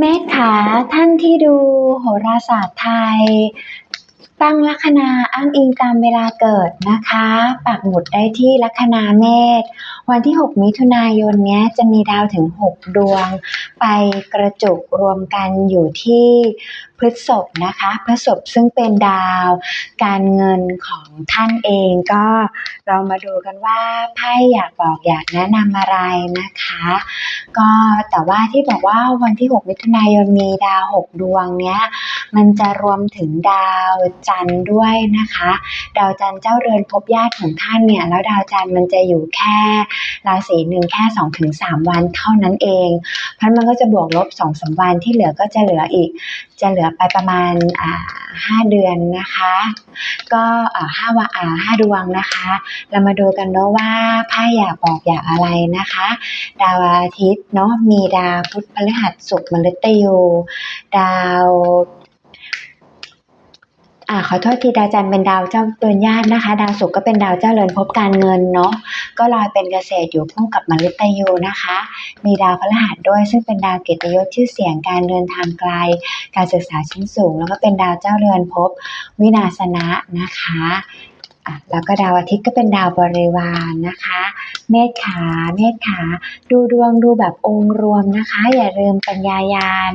เมธขาท่านที่ดูโหราศาสตร์ไทย ตั้งลัคนาอ้างอิงตามเวลาเกิดนะคะ ปักหมุดได้ที่ลัคนาเมษวันที่ 6 มิถุนายนเนี้ยจะมีดาวถึง 6 ดวง ไปกระจุกรวมกันอยู่ที่พฤษภนะคะพฤษภซึ่งเป็นดาว การเงินของท่านเองก็เรามาดูกันว่าไพ่อยากบอกอยากแนะนำอะไรนะคะ ก็แต่ว่าที่บอกว่าวันที่ 6 มิถุนายนมีดาว 6 ดวงเนี้ย มันจะรวมถึงดาวจันทร์ด้วยนะคะ ดาวจันทร์เจ้าเรือนภพญาติของท่านเนี่ย แล้วดาวจันทร์มันจะอยู่แค่ราศีหนึ่งแค่2อถึงสวันเท่านั้นเองเพราะมันก็จะบวกลบ2อสวันที่เหลือก็จะเหลืออีก จะเหลือไปประมาณอ่าห้าเดือนนะคะ ก็อ่าห้าวันอ่าห้าดวงนะคะ เรามาดูกันเนาะว่าไพ่อยากบอกอยากอะไรนะคะ ดาวอาทิตย์เนาะมีดาวพุธพฤหัสศุกร์มฤตยูดาว ขอโทษทีดาวจันทร์เป็นดาวเจ้าเรือนญาตินะคะ ดาวศุกร์ก็เป็นดาวเจ้าเรือนพบการเงินเนาะก็ลอยเป็นเกษตรอยู่คู่กับมฤตยูนะคะ มีดาวพฤหัสด้วย ซึ่งเป็นดาวเกียรติยศชื่อเสียงการเดินทางไกล การศึกษาชั้นสูง แล้วก็เป็นดาวเจ้าเรือนพบวินาศนะนะคะอะ แล้วก็ดาวอาทิตย์ก็เป็นดาวบริวารนะคะ เมษขา เมษขา ดูดวงดูแบบองค์รวมนะคะ อย่าลืมปัญญายาน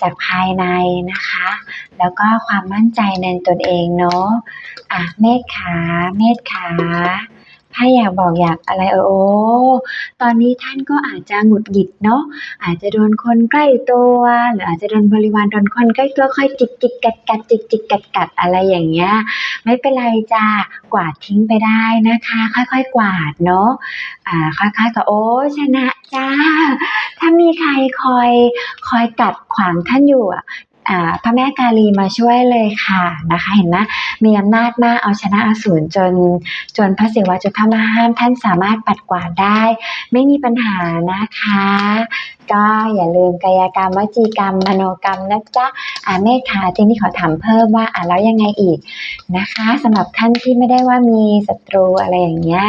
จากภายในนะคะ แล้วก็ความมั่นใจในตนเองเนาะอะเมษขา เมษขา ถ้าอยากบอกอยากอะไรเออโอ้ตอนนี้ท่านก็อาจจะหงุดหงิดเนาะอาจจะโดนคนใกล้ตัว หรืออาจจะโดนบริวารโดนคนใกล้ตัวค่อยจิกจิกกัดกัดจิกจิกกัดกัดอะไรอย่างเงี้ยไม่เป็นไรจ้ากวาดทิ้งไปได้นะคะ ค่อยๆ กวาดเนาะอ่าค่อยๆก็โอ้ชนะจ้า ถ้ามีใครคอยคอยกัดขวางท่านอยู่อะ พระแม่กาลีมาช่วยเลยค่ะนะคะ เห็นไหมมีอำนาจมากเอาชนะอสูรจนจนพระศิวะจุฑามาห้ามท่านสามารถปัดกวาดได้ ไม่มีปัญหานะคะ ก็อย่าลืมกายกรรมวจีกรรม มโนกรรมนะจ๊ะอ่าเมธขาทีนี้ขอถามเพิ่มว่าอ่าแล้วยังไงอีกนะคะสำหรับท่านที่ไม่ได้ว่ามีศัตรูอะไรอย่างเงี้ย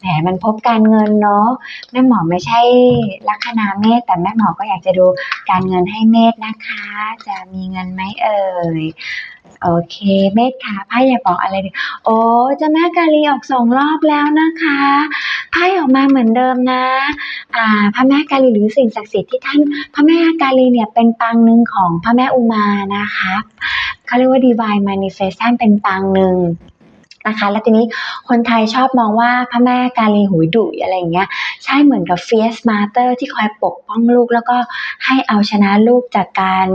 แหมมันพบการเงินเนาะแม่หมอไม่ใช่ลัคนาเมษแต่แม่หมอก็อยากจะดูการเงินให้เมษนะคะ จะมีเงินไหมเอ่ยโอเคเมษค่ะไพ่อย่าบอกอะไรดิโอ้จะแม่กาลีออกสองรอบแล้วนะคะไพ่ออกมาเหมือนเดิมนะอ่าพระแม่กาลีหรือสิ่งศักดิ์สิทธิ์ที่ท่านพระแม่กาลีเนี่ยเป็นปางหนึ่งของพระแม่อุมานะคะเขาเรียกว่า divine manifestation เป็นปางหนึ่ง นะคะ แล้วทีนี้คนไทยชอบมองว่าพระแม่กาลีหุยดุอะไรอย่างเงี้ยใช่เหมือนกับ fierce mother ที่คอยปกป้องลูก แล้วก็ให้เอาชนะลูกจากการ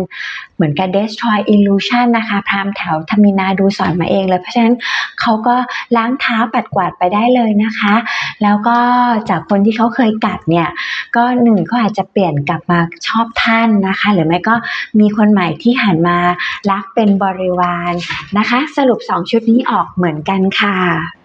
เหมือนกับ destroy illusion นะคะ พรามแถวธมินาดูสอนมาเองเลย เพราะฉะนั้นเขาก็ล้างเท้าปัดกวาดไปได้เลยนะคะ แล้วก็จากคนที่เขาเคยกัดเนี่ยก็หนึ่งเขาอาจจะเปลี่ยนกลับมาชอบท่านนะคะ หรือไม่ก็มีคนใหม่ที่หันมารักเป็นบริวารนะคะ สรุป 2 ชุดนี้ออกเหมือนกันค่ะ